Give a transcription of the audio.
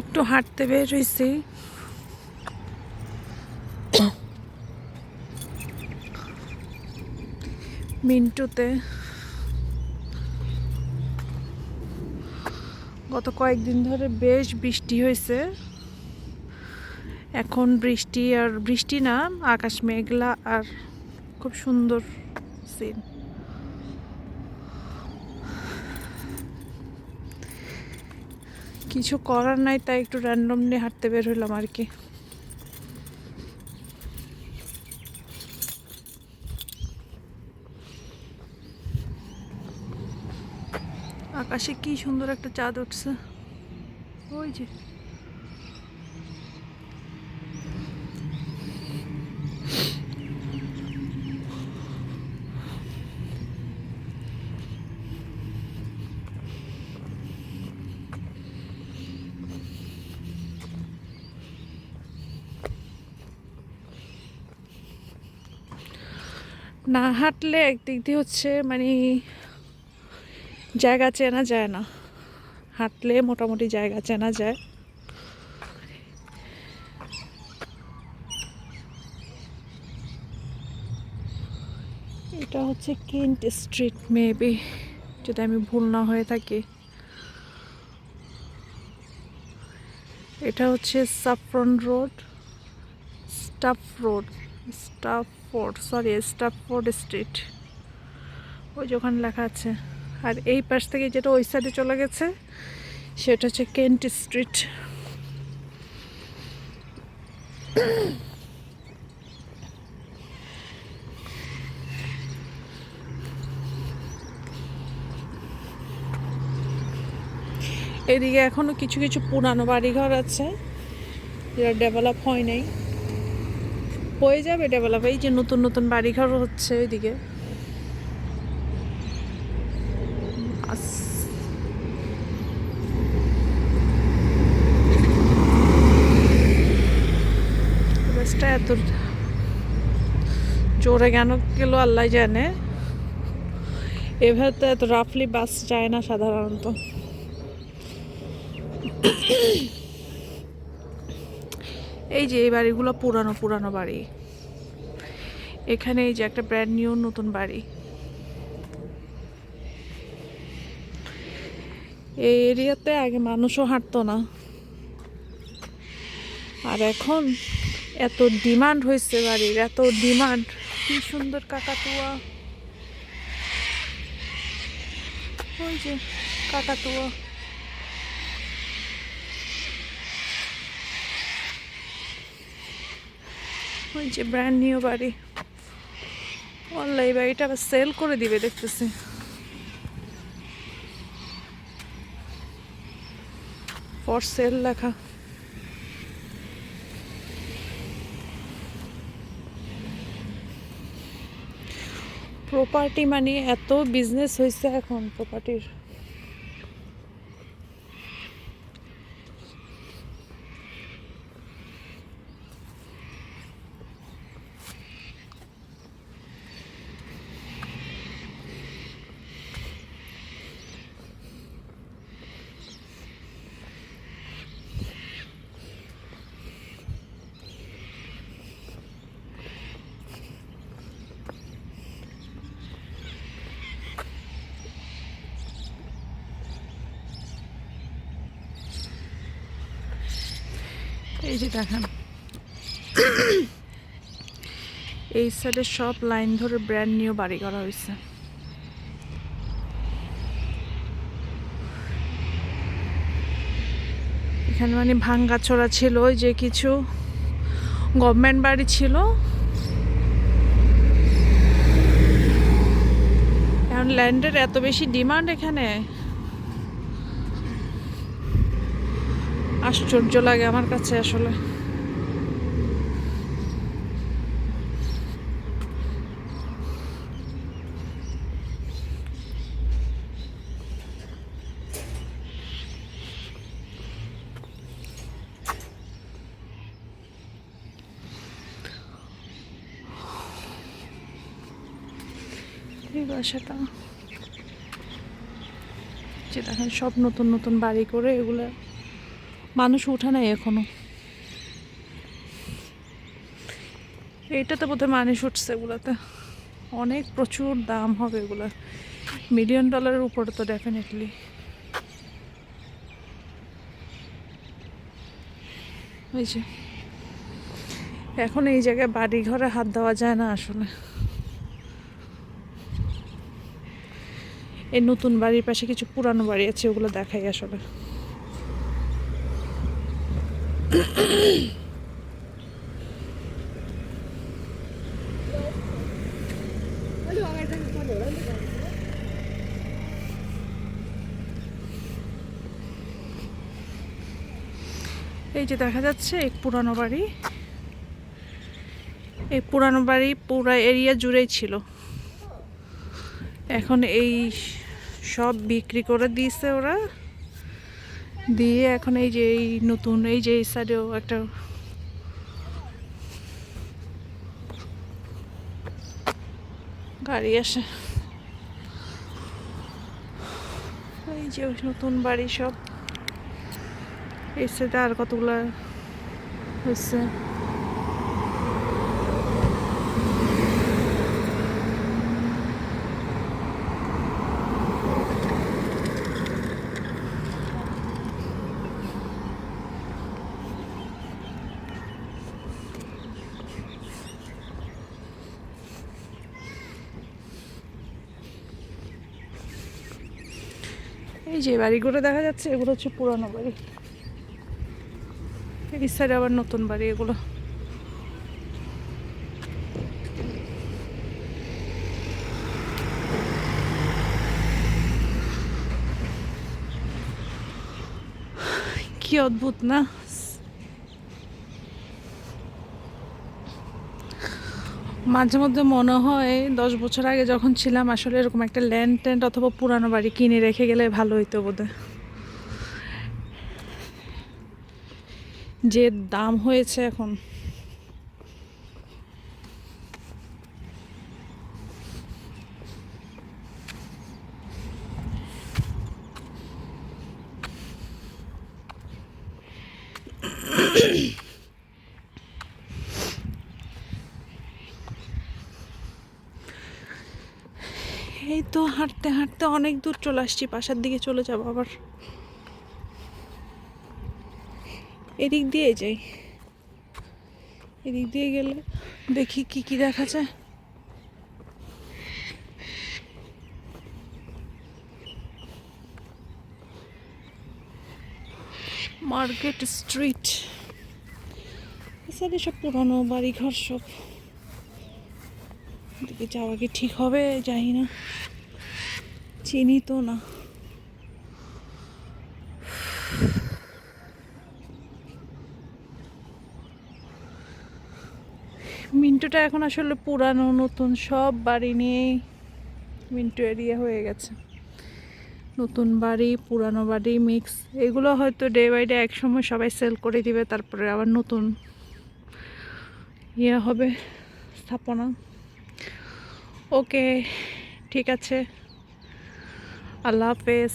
একটু হাঁটতে বের হয়েছি মিন্টুতে। গত কয়েকদিন ধরে বেশ বৃষ্টি হয়েছে এখন বৃষ্টি আর বৃষ্টি না, আকাশ মেঘলা আর খুব সুন্দর সিন কিছু করার নাই, তাই একটু র্যান্ডমলি হাঁটতে বের হইলাম আর কি। আকাশে কি সুন্দর একটা চাঁদ উঠছে। ওই যে। না হাঁটলে একদিক দিয়ে হচ্ছে মানে জায়গা চেনা যায় না। হাঁটলে মোটামুটি জায়গা চেনা যায়। এটা হচ্ছে কেন্ট স্ট্রিট মেবি যদি আমি ভুল না হয়ে থাকি। এটা হচ্ছে saffron road staff road Stafford sorry Stafford street. ওই যে ওখানে লেখা আছে। আর এই পাশ থেকে যেটা ওই সাইডে চলে গেছে, সেটা হচ্ছে কেন্ট স্ট্রিট। এদিকে এখনও কিছু কিছু পুরানো বাড়িঘর আছে, যেটা ডেভেলপ হয় নাই। হয়ে যাবে ডেভেলপ এই যে নতুন নতুন বাড়িঘর হচ্ছে ওইদিকে। বাসটা এত জোরে কেন গেল আল্লাহ জানে। এভাবে তো এত রাফলি বাস যায় না সাধারণত। এই যে এই বাড়িগুলো পুরানো পুরানো বাড়ি। এখানে এই যে একটা ব্র্যান্ড নিউ নতুন বাড়ি। এই এরিয়াতে আগে মানুষও হাঁটতো না। আর এখন এত ডিমান্ড হয়েছে বাড়ির, এত ডিমান্ড কি সুন্দর কাকাতুয়া। ওই যে কাকাতুয়া। ওই যে ব্র্যান্ড নিউ বাড়ি। অনলাইন এই বাড়িটা আবার সেল করে দিবে, দেখতেছি। ফর সেল লেখা। প্রপার্টি মানে এত বিজনেস হয়েছে এখন প্রপার্টির এই যে এই সাইডে সব লাইন ধরে ব্র্যান্ড নিউ বাড়ি করা হয়েছে। এখানে মানে ভাঙ্গাচোরা ছিল, ওই যে কিছু গভর্নমেন্ট বাড়ি ছিল। এখন ল্যান্ডের এত বেশি ডিমান্ড এখানে? আশ্চর্য লাগে আমার কাছে আসলে। বাসাটা। যে দেখেন সব নতুন নতুন বাড়ি করে এগুলো মানুষ উঠে নাই এখনও। এইটাতে বোধহয় মানুষ উঠছে এগুলাতে। অনেক প্রচুর দাম হবে এগুলো। মিলিয়ন ডলারের উপরে তো ডেফিনেটলি ওই যে, এখন এই জায়গায় বাড়ি ঘরে হাত দেওয়া যায় না আসলে। এই নতুন বাড়ির পাশে কিছু পুরানো বাড়ি আছে, ওগুলো দেখাই আসলে। এই যে দেখা যাচ্ছে, এই পুরানো বাড়ি। এই পুরানো বাড়ি পুরা এরিয়া জুড়েই ছিল। এখন এই সব বিক্রি করে দিয়েছে ওরা। দিয়ে এখন এই যে এই নতুন, এই যে এই সাইডেও একটা গাড়ি আসে। এই যে নতুন বাড়ি সব। এই সাইডে আর কতগুলো হয়েছে? যে বাড়িগুলো দেখা যাচ্ছে, এগুলো হচ্ছে পুরানো বাড়ি। এই সাইডে আবার নতুন বাড়ি এগুলো। কি অদ্ভুত না? মাঝে মধ্যে মনে হয় দশ বছর আগে যখন ছিলাম, আসলে এরকম একটা ল্যান্ড ট্যান্ড অথবা পুরানো বাড়ি কিনে রেখে গেলে ভালো হইতো বোধহয়। যে দাম হয়েছে এখন এই তো হাঁটতে হাঁটতে অনেক দূর চলে আসছি পাশের দিকে চলে যাব আবার। এদিক দিয়ে যাই এদিক দিয়ে গেলে দেখি কি কি দেখা যায়। Market street. এছাড়া সব পুরানো বাড়ি ঘর সব। এদিকে যাওয়া কি ঠিক হবে? জানি না। চিনি তো না। মিন্টুটা এখন আসলে পুরানো, নতুন, সব বাড়ি নিয়েই মিন্টু এরিয়া হয়ে গেছে। নতুন বাড়ি, পুরানো বাড়ি মিক্স এগুলো হয়তো ডে বাই ডে একসময় সবাই সেল করে দিবে, তারপরে আবার নতুন ইয়ে হবে, স্থাপনা। ওকে ঠিক আছে। আল্লাহ হাফেজ।